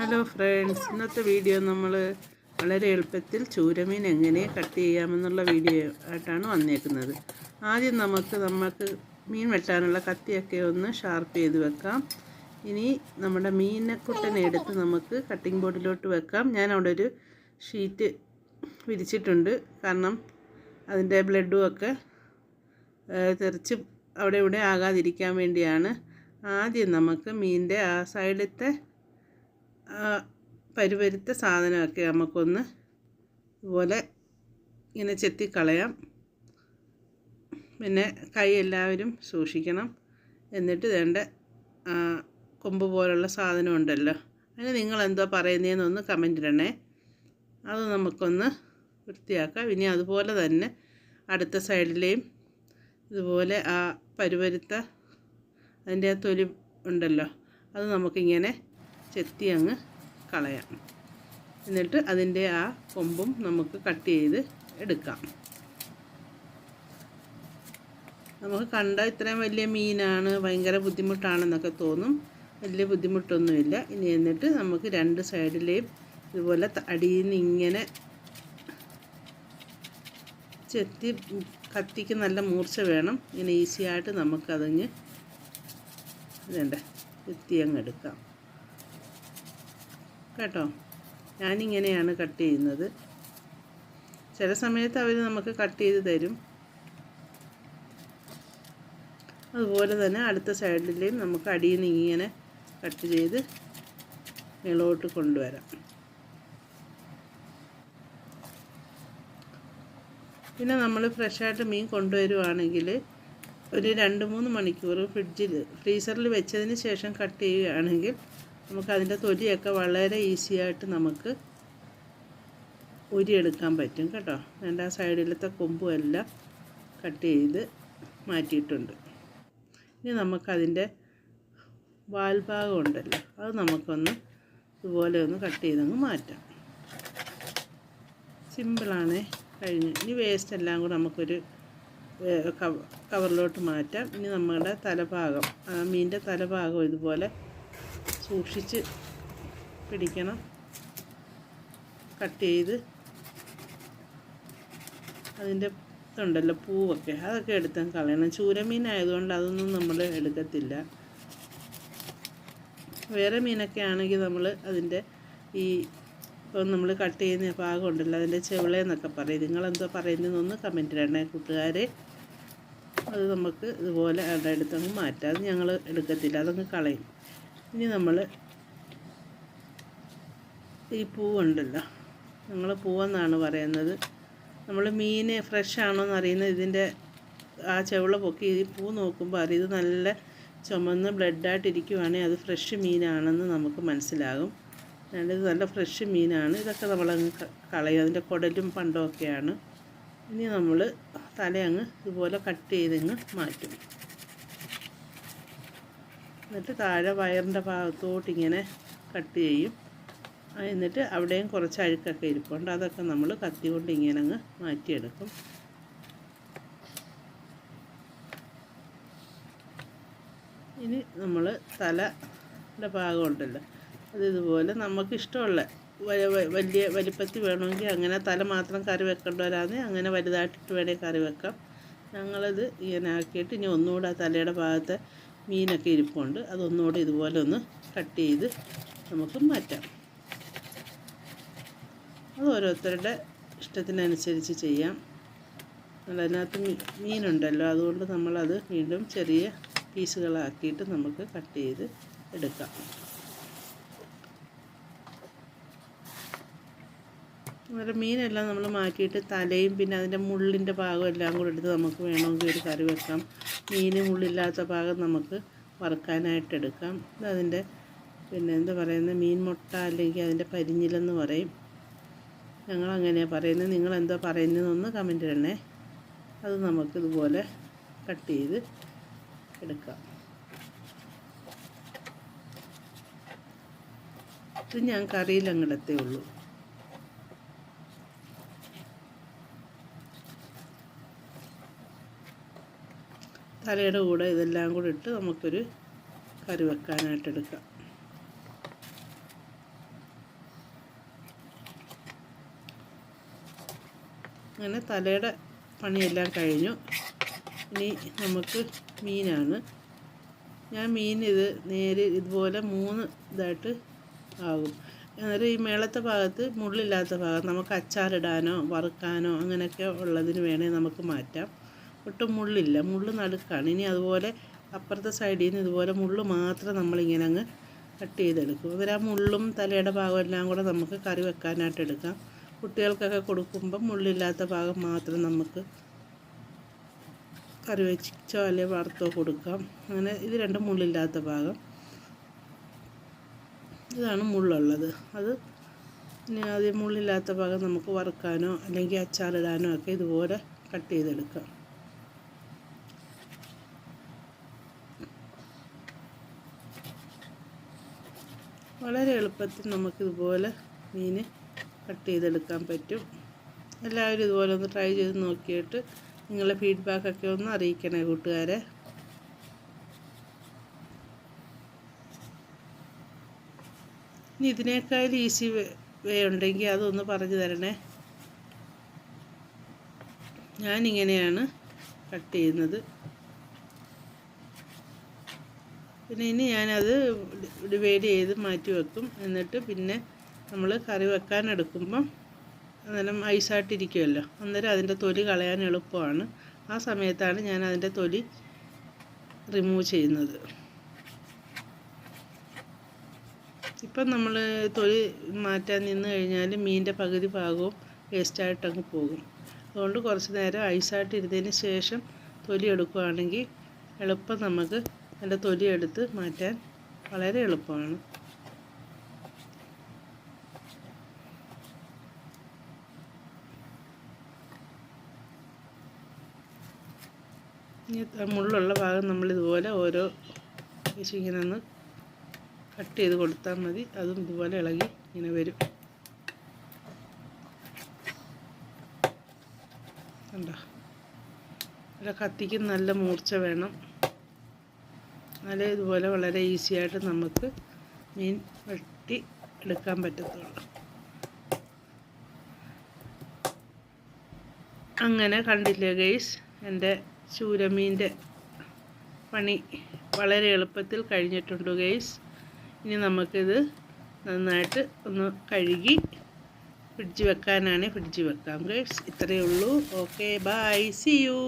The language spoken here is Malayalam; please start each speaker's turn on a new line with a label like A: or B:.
A: ഹലോ ഫ്രണ്ട്സ് ഇന്നത്തെ വീഡിയോ നമ്മൾ വളരെ എളുപ്പത്തിൽ ചൂരമീൻ എങ്ങനെ കട്ട് ചെയ്യാമെന്നുള്ള വീഡിയോ ആയിട്ടാണ് വന്നേക്കുന്നത്. ആദ്യം നമുക്ക് നമുക്ക് മീൻ വെട്ടാനുള്ള കത്തിയൊക്കെ ഒന്ന് ഷാർപ്പ് ചെയ്ത് വെക്കാം. ഇനി നമ്മുടെ മീനക്കുട്ടനെ എടുത്ത് നമുക്ക് കട്ടിംഗ് ബോർഡിലോട്ട് വെക്കാം. ഞാൻ അവിടെ ഒരു ഷീറ്റ് വിരിച്ചിട്ടുണ്ട്. കാരണം അതിന്റെ ബ്ലഡും ഒക്കെ തെറിച്ച് അവിടെ ഇവിടെ ആകാതിരിക്കാൻ വേണ്ടിയാണ് ആദ്യം നമുക്ക് മീനിന്റെ ആ സൈഡിലത്തെ പരുപരുത്ത സാധനമൊക്കെ നമുക്കൊന്ന് ഇതുപോലെ ഇങ്ങനെ ചെത്തിക്കളയാം. പിന്നെ കൈ എല്ലാവരും സൂക്ഷിക്കണം. എന്നിട്ട് വേണ്ട കൊമ്പ് പോലുള്ള സാധനം ഉണ്ടല്ലോ അതിന് നിങ്ങൾ എന്തോ പറയുന്നതെന്നൊന്ന് കമന്റ് ഇടണേ. അത് നമുക്കൊന്ന് വൃത്തിയാക്കാം. ഇനി അതുപോലെ തന്നെ അടുത്ത സൈഡിലെയും ഇതുപോലെ ആ പരുപരുത്ത അതിന്റെ ആ തൊലി ഉണ്ടല്ലോ. അത് നമുക്കിങ്ങനെ ചെത്തി അങ്ങ് കളയാം. എന്നിട്ട് അതിന്റെ ആ കൊമ്പും നമുക്ക് കട്ട് ചെയ്ത് എടുക്കാം. നമുക്ക് കണ്ട ഇത്രയും വലിയ മീനാണ് ഭയങ്കര ബുദ്ധിമുട്ടാണെന്നൊക്കെ തോന്നും. വലിയ ബുദ്ധിമുട്ടൊന്നുമില്ല. ഇനി എന്നിട്ട് നമുക്ക് രണ്ട് സൈഡിലെയും ഇതുപോലെ അടിയിൽ നിന്ന് ഇങ്ങനെ ചെത്തി കത്തിക്ക് നല്ല മൂർച്ച വേണം. ഇങ്ങനെ ഈസി ആയിട്ട് നമുക്കതങ്ങ് ഇതേണ്ട ചെത്തി അങ്ങ് എടുക്കാം. കേട്ടോ. ഞാനിങ്ങനെയാണ് കട്ട് ചെയ്യുന്നത്. ചില സമയത്ത് അവർ നമുക്ക് കട്ട് ചെയ്ത് തരും. അതുപോലെ തന്നെ അടുത്ത സൈഡിലെയും നമുക്ക് അടിയിൽ നിന്ന് ഇങ്ങനെ കട്ട് ചെയ്ത് മേളോട്ട് കൊണ്ടുവരാം. പിന്നെ നമ്മൾ ഫ്രഷായിട്ട് മീൻ കൊണ്ടുവരുവാണെങ്കിൽ ഒരു രണ്ട് മൂന്ന് മണിക്കൂർ ഫ്രിഡ്ജിൽ ഫ്രീസറിൽ വെച്ചതിന് ശേഷം കട്ട് ചെയ്യുകയാണെങ്കിൽ നമുക്ക് അതിന്റെ തൊലിയൊക്കെ വളരെ ഈസി ആയിട്ട് നമുക്ക് ഉരിയെടുക്കാൻ പറ്റും കേട്ടോ. എന്റെ ആ സൈഡിലത്തെ കൊമ്പും എല്ലാം കട്ട് ചെയ്ത് മാറ്റിയിട്ടുണ്ട്. ഇനി നമുക്കതിന്റെ വാൽഭാഗം ഉണ്ടല്ലോ അത് നമുക്കൊന്ന് ഇതുപോലെ ഒന്ന് കട്ട് ചെയ്തങ്ങ് മാറ്റാം. സിമ്പിളാണേ കഴിഞ്ഞു. ഇനി വേസ്റ്റ് എല്ലാം കൂടെ നമുക്കൊരു കവ- കവറിലോട്ട് മാറ്റാം. ഇനി നമ്മുടെ തലഭാഗം മീനിന്റെ തലഭാഗം ഇതുപോലെ സൂക്ഷിച്ച് പിടിക്കണം. കട്ട് ചെയ്ത് അതിന്റെ ഇതുണ്ടല്ലോ പൂവൊക്കെ. അതൊക്കെ എടുത്താൽ കളയണം. ചൂരമീൻ ആയതുകൊണ്ട് അതൊന്നും നമ്മൾ എടുക്കത്തില്ല. വേറെ മീനൊക്കെ ആണെങ്കിൽ നമ്മൾ അതിന്റെ ഈ ഇപ്പം നമ്മൾ കട്ട് ചെയ്യുന്ന ഭാഗം ഉണ്ടല്ലോ അതിന്റെ ചെവിളയെന്നൊക്കെ പറയും. നിങ്ങളെന്തോ പറയുന്നതെന്നൊന്ന് കമന്റ് ഇടണേ കൂട്ടുകാരെ. അത് നമുക്ക് ഇതുപോലെ അവിടെ എടുത്തങ്ങ് മാറ്റാം. അത് ഞങ്ങൾ എടുക്കത്തില്ല. അതങ്ങ് കളയും. ഇനി നമ്മൾ ഈ പൂവുണ്ടല്ലോ. ഞങ്ങൾ പൂവെന്നാണ് പറയുന്നത്. നമ്മൾ മീൻ ഫ്രഷ് ആണോന്ന് അറിയുന്നത്. ഇതിന്റെ ആ ചെവിള പൊക്കി ഈ പൂ നോക്കുമ്പോൾ അറിയത് നല്ല ചുമന്ന് ബ്ലഡായിട്ടിരിക്കുവാണെങ്കിൽ അത് ഫ്രഷ് മീനാണെന്ന് നമുക്ക് മനസ്സിലാകും. അതായത് നല്ല ഫ്രഷ് മീനാണ്. ഇതൊക്കെ നമ്മളങ്ങ് അങ്ങ് കളയും. അതിന്റെ കുടലും പണ്ടൊക്കെയാണ്. ഇനി നമ്മൾ തലയങ്ങ് ഇതുപോലെ കട്ട് ചെയ്തങ്ങ് മാറ്റും. എന്നിട്ട് താഴെ വയറിന്റെ ഭാഗത്തോട്ട് ഇങ്ങനെ കട്ട് ചെയ്യും. എന്നിട്ട് അവിടെയും കുറച്ച് അഴുക്കൊക്കെ ഇരിപ്പുണ്ട്. അതൊക്കെ നമ്മൾ കത്തി കൊണ്ട് ഇങ്ങനെ അങ്ങ് മാറ്റിയെടുക്കും. ഇനി നമ്മൾ തലയുടെ ഭാഗം ഉണ്ടല്ലോ. അത് ഇതുപോലെ നമുക്ക് ഇഷ്ടമുള്ള വ- വ- വലിയ വലിപ്പത്തിൽ വേണമെങ്കിൽ അങ്ങനെ തല മാത്രം കറി വെക്കേണ്ടവരാന്ന് അങ്ങനെ വലുതായിട്ടിട്ട് വേണേൽ കറി വെക്കാം. ഞങ്ങളത് ഇങ്ങനെ ആക്കിയിട്ട് ഇനി ഒന്നുകൂടെ തലയുടെ ഭാഗത്തെ മീനൊക്കെ ഇരിപ്പുണ്ട്. അതൊന്നുകൂടെ ഇതുപോലെ ഒന്ന് കട്ട് ചെയ്ത് നമുക്ക് മാറ്റാം. അത് ഓരോരുത്തരുടെ ഇഷ്ടത്തിനനുസരിച്ച് ചെയ്യാം. അതിനകത്ത് മീനുണ്ടല്ലോ. അതുകൊണ്ട് നമ്മളത് വീണ്ടും ചെറിയ പീസുകളാക്കിയിട്ട് നമുക്ക് കട്ട് ചെയ്ത് എടുക്കാം. അന്നേരം മീനെല്ലാം നമ്മൾ മാറ്റിയിട്ട് തലയും പിന്നെ അതിന്റെ മുള്ളിന്റെ ഭാഗം എല്ലാം കൂടെ എടുത്ത് നമുക്ക് വേണമെങ്കിൽ ഒരു കറി വെക്കാം. മീൻ മുള്ളില്ലാത്ത ഭാഗം നമുക്ക് വറുക്കാനായിട്ട് എടുക്കാം. അതിന്റെ പിന്നെ എന്താ പറയുന്നത്? മീൻ മുട്ട അല്ലെങ്കിൽ അതിന്റെ പരിഞ്ഞിലെന്ന് പറയും. ഞങ്ങൾ അങ്ങനെയാണ് പറയുന്നത്. നിങ്ങൾ എന്താ പറയുന്നതെന്ന് കമന്റ് ഇടണേ. അത് നമുക്ക് ഇതുപോലെ കട്ട് ചെയ്ത് എടുക്കാം. ഇത് ഞാൻ കറിയിൽ അങ്ങടത്തേ ഉള്ളൂ. തലയുടെ കൂടെ ഇതെല്ലാം കൂടി ഇട്ട് നമുക്കൊരു കറി വെക്കാനായിട്ട് എടുക്കാം. അങ്ങനെ തലയുടെ പണിയെല്ലാം കഴിഞ്ഞു. ഇനി നമുക്ക് മീനാണ്. ഞാൻ മീൻ ഇത് നേര് ഇതുപോലെ മൂന്ന് ഇതായിട്ട് ആകും. എന്നാലും ഈ മേളത്തെ ഭാഗത്ത് മുള്ളില്ലാത്ത ഭാഗം നമുക്ക് അച്ചാറിടാനോ വറുക്കാനോ അങ്ങനെയൊക്കെ ഉള്ളതിന് വേണേൽ നമുക്ക് മാറ്റാം. ഒട്ടും മുള്ളില്ല. മുള്ള് നടുക്കാണ്. ഇനി അതുപോലെ അപ്പുറത്തെ സൈഡിൽ നിന്ന് ഇതുപോലെ മുള്ള് മാത്രം നമ്മളിങ്ങനെ അങ്ങ് കട്ട് ചെയ്തെടുക്കും. അന്നേരം ആ മുള്ളും തലയുടെ ഭാഗം എല്ലാം കൂടെ നമുക്ക് കറി വെക്കാനായിട്ട് എടുക്കാം. കുട്ടികൾക്കൊക്കെ കൊടുക്കുമ്പം മുള്ളില്ലാത്ത ഭാഗം മാത്രം നമുക്ക് കറി വെച്ചോ അല്ലെങ്കിൽ വറുത്തോ കൊടുക്കാം. അങ്ങനെ ഇത് രണ്ടും മുള്ളില്ലാത്ത ഭാഗം. ഇതാണ് മുള്ളുള്ളത്. അത് ഇനി ആദ്യം മുള്ളില്ലാത്ത ഭാഗം നമുക്ക് വറുക്കാനോ അല്ലെങ്കിൽ അച്ചാറിടാനോ ഒക്കെ ഇതുപോലെ കട്ട് ചെയ്തെടുക്കാം. വളരെ എളുപ്പത്തിൽ നമുക്കിതുപോലെ മീൻ കട്ട് ചെയ്തെടുക്കാൻ പറ്റും. എല്ലാവരും ഇതുപോലെ ഒന്ന് ട്രൈ ചെയ്ത് നോക്കിയിട്ട് നിങ്ങളുടെ ഫീഡ്ബാക്കൊക്കെ ഒന്ന് അറിയിക്കണേ കൂട്ടുകാരെ. ഇനി ഇതിനേക്കാൾ ഈസി വേ ഉണ്ടെങ്കിൽ അതൊന്ന് പറഞ്ഞു തരണേ. ഞാനിങ്ങനെയാണ് കട്ട് ചെയ്യുന്നത്. പിന്നെ ഇനി ഞാനത് ഡിവൈഡ് ചെയ്ത് മാറ്റി വെക്കും. എന്നിട്ട് പിന്നെ നമ്മൾ കറി വെക്കാൻ എടുക്കുമ്പം അന്നേരം ഐസായിട്ടിരിക്കുമല്ലോ അന്നേരം അതിന്റെ തൊലി കളയാൻ എളുപ്പമാണ്. ആ സമയത്താണ് ഞാൻ അതിന്റെ തൊലി റിമൂവ് ചെയ്യുന്നത്. ഇപ്പം നമ്മൾ തൊലി മാറ്റാൻ നിന്ന് കഴിഞ്ഞാൽ മീനിന്റെ പകുതി ഭാഗവും വേസ്റ്റായിട്ടങ്ങ് പോകും. അതുകൊണ്ട് കുറച്ച് നേരം ഐസായിട്ട് ഇരുന്നതിന് ശേഷം തൊലി എടുക്കുകയാണെങ്കിൽ എളുപ്പം നമുക്ക് അതിന്റെ തൊലി എടുത്ത് മാറ്റാൻ വളരെ എളുപ്പമാണ്. ഇനി മുള്ളുള്ള ഭാഗം നമ്മൾ ഇതുപോലെ ഓരോ പീസ് ഇങ്ങനെ ഒന്ന് കട്ട് ചെയ്ത് കൊടുത്താൽ മതി. അതും ഇതുപോലെ ഇളകി ഇങ്ങനെ വരും. കണ്ടോ? ഇവിടെ കത്തിക്ക് നല്ല മൂർച്ച വേണം. എന്നാലേ ഇതുപോലെ വളരെ ഈസി ആയിട്ട് നമുക്ക് മീൻ വെട്ടി എടുക്കാൻ പറ്റത്തുള്ളൂ. അങ്ങനെ കണ്ടില്ലേ ഗെയ്സ് എന്റെ ചൂരമീന്റെ പണി വളരെ എളുപ്പത്തിൽ കഴിഞ്ഞിട്ടുണ്ട് ഗെയ്സ് ഇനി നമുക്കിത് നന്നായിട്ട് ഒന്ന് കഴുകി ഫ്രിഡ്ജ് വെക്കാനാണ് ഫ്രിഡ്ജ് വെക്കാം ഗെയ്സ് ഇത്രയേ ഉള്ളൂ. Okay bye C U